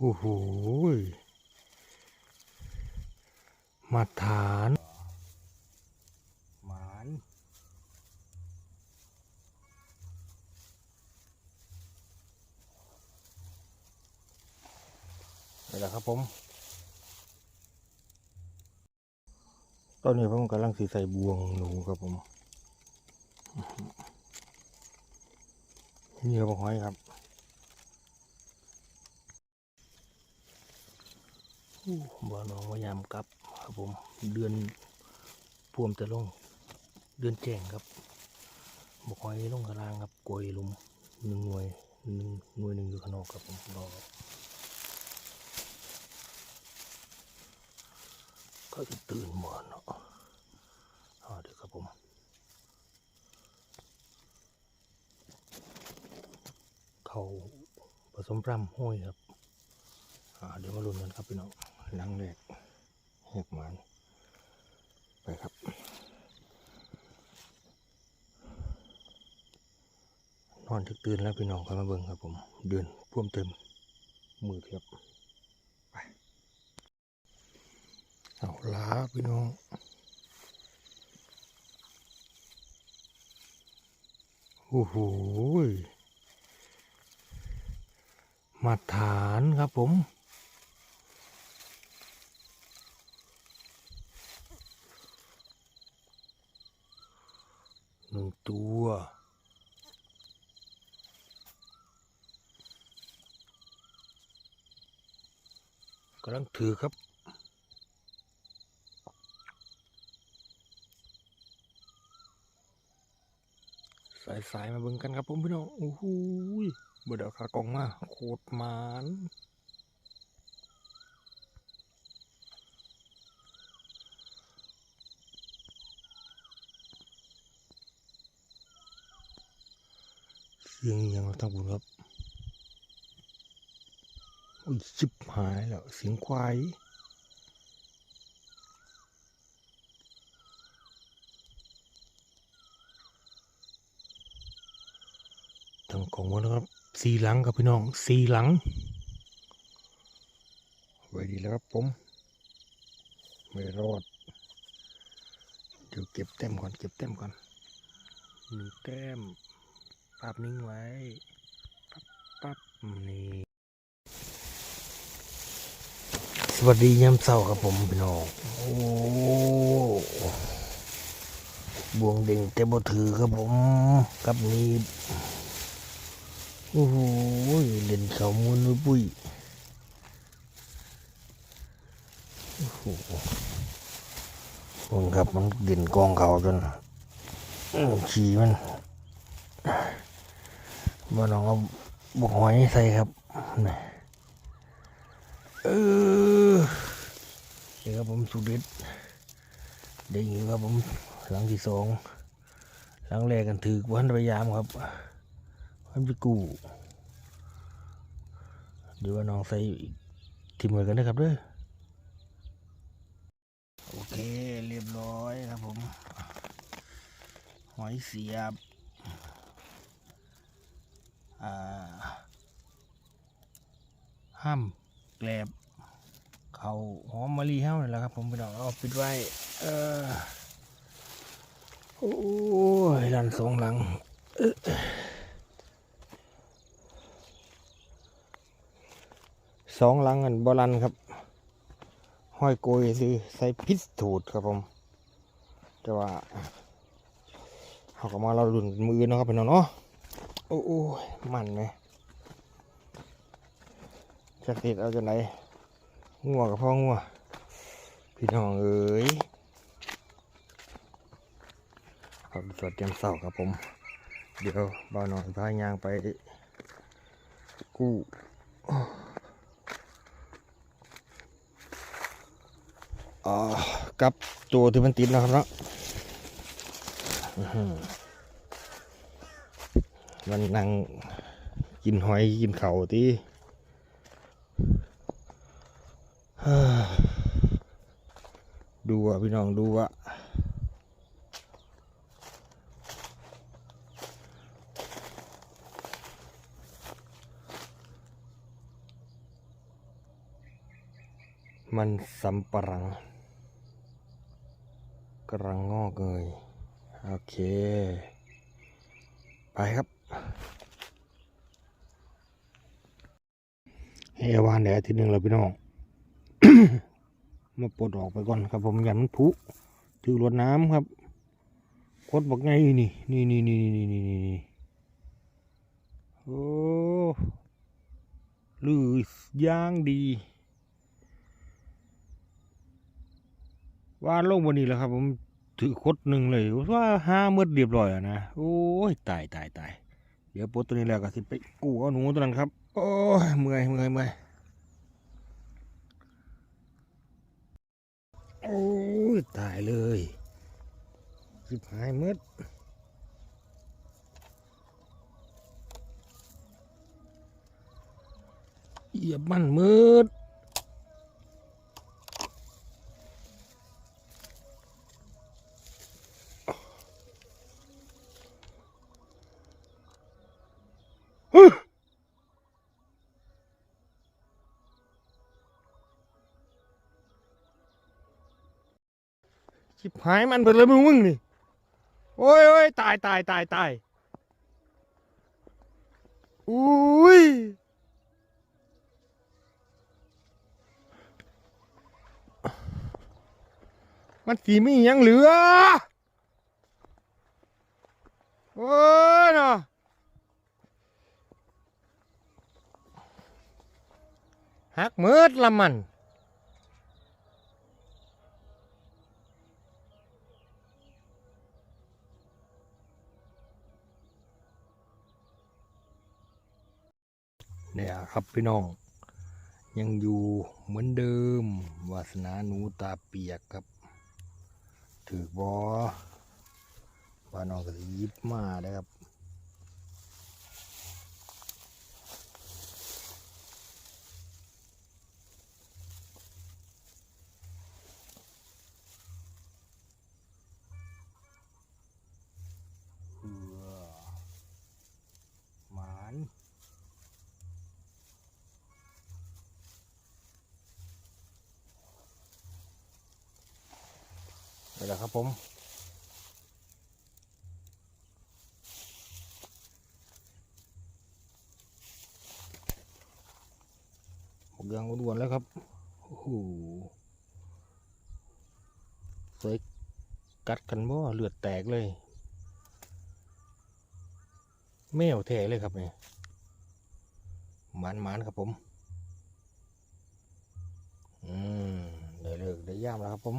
โอ้โหยมาฐานหมานนี่แหละครับผม ตอนนี้ผมกำลังสีใส่บวงหนูครับผม นี่ครับหอยครับ บ่อน้องพยายามกลับครับผมเดือนพวมจะลง เดือนแจ้งครับบกหอยลงกระลางครับกลวยลุมหนึ่งหน่วยหนึ่งหน่วยหนึ่งอยู่ข้างนอกครับผมรอครับก็จะตื่นหมดเนาะเดี๋ยวครับผมเขาผสมรำห้อยครับเดี๋ยวมาลุ้นกันครับพี่น้อง หลังแรกแหกมันไปครับ นอนทึกตื่นแล้วพี่น้องคอยมาเบิ่งครับผม เดือนพ่วมเต็มมือเทียบไปเอาลาพี่น้องโอ้โหมาฐานครับผม นึ่งตัว กำลังถือครับ สายสายๆมาเบิ่งกันครับผมพี่น้อง โอ้โหยบ่เดาขากองมา โคตรมาน เสียงยังทางบุญครับโอ้ยชิบหายแล้วเสียงควายทางของมันนะครับสีหลังครับพี่น้องสีหลังไว้ดีแล้วครับผมไม่รอดเดี๋ยวเก็บแต้มก่อนเก็บแต้มก่อนหนึ่งแต้ม ภาพนิ่งไว้ ปั๊บปั๊บนี่ สวัสดียามเช้าครับผมพี่น้อง โอ้บวงเด่งแต่บ่ถือครับผม กับนี้โอ้โหเล่นเขามุนปุ้ยโอ้โหผมครับมันเด่นกองเขาจนอื้อขี่มัน มาลองเอาบกหอยใส่ครับนี่เออเดี๋ยวครับผมสุดเด็ดได้ยินครับผมหลังที่สองหลังแรกกันถือวันพยายามครับมันไปกูเดี๋ยวว่าน้องใส่อีกทีมเหมือนกันนะครับเด้อโอเคเรียบร้อยครับผม หอยเสียบ ห้ามแกลบเขาหอมมะลิเฮ้านี่แหละครับ ผมไปดอกเอาปิดไว้ เออโอ้ยดันสองหลังสองหลังอันบอลันครับ ห้อยโกยซื้อใส่พิษถูดครับผม แต่ว่าเขาก็มาเราดุนมือนะครับพี่น้องเนาะ โอ้โอ้ยมันไหมจะติดเอาจะไหนงัวกับพ่องัวพี่น้องเอ๋ยเอาสวดเตรียมเสาครับผม เดี๋ยวบ่าวหน่อยพายางไป กู้อ่ากับตัวที่มันติดนะครับเนาะอื้อหือ มันนั่งกินหอยกินเข่าวตีดูอะพี่น้องดูอะมันสำปะหลังกำลังงอกเงยโอเค ไปครับ ให้วานแดดทีหนึ่งแล้วพี่น้องมาปลดออกไปก่อนครับ ผมยันมันผุถือรวดน้ำครับโคดบอกไงนี่นี่นี่นี่นี่นี่นี่นี่โอ้ลือย่างดีว่าลงวันนี้แล้วครับ ผมถือคดหนึ่งเลยว่าห้ามืดเรียบร้อยอะนะโอ้ยตายตายตายเดี๋ยวปลดตัวนี้แล้วก็สิไปกู้เอาหนูตัวนั้นครับ โอ้ยเมื่อยเมื่อยเมื่อยโอ้ยตายเลยสิบหายมืดเหยียบมันมืด ชิบหายมันไปเลยมึงมึงนี่ โอ้ยโอ้ยตายตายตายตายอุ้ยมันสีไมีหยังเหลือ โอ้ยนะหักเมิดละมัน เนี่ยครับพี่น้อง ยังอยู่เหมือนเดิม วาสนาหนูตาเปียกครับ ถือบอว่าน้องก็ยิบมาได้ครับ เอือหมาน นี่ แหละครับผมหมกยางอ้วนแล้วครับโอ้โหสวยกัดกันบ่เลือดแตกเลย แมวแท้เลยครับเนี่ยหมันมันๆครับผม อืมได้เลิกได้ย่ามแล้วครับผม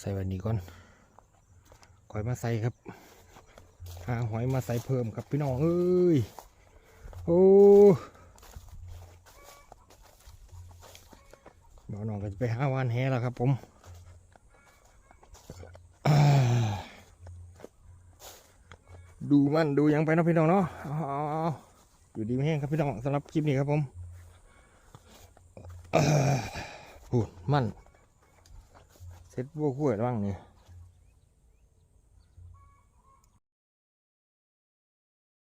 ใส่วันนี้ก่อนคอยมาใส่ครับ หาหอยมาใส่เพิ่มครับพี่น้องเอ้ย โอ้บ่าวน้องก็จะไปหาวานแหแล้วครับผมดูมันดูยังไปเนาะพี่น้องเนาะอยู่ดีไม่แห้งครับพี่น้องสำหรับคลิปนี้ครับผมพูดมัน เซ็ตบัวกขั้วบ้างเนี่ย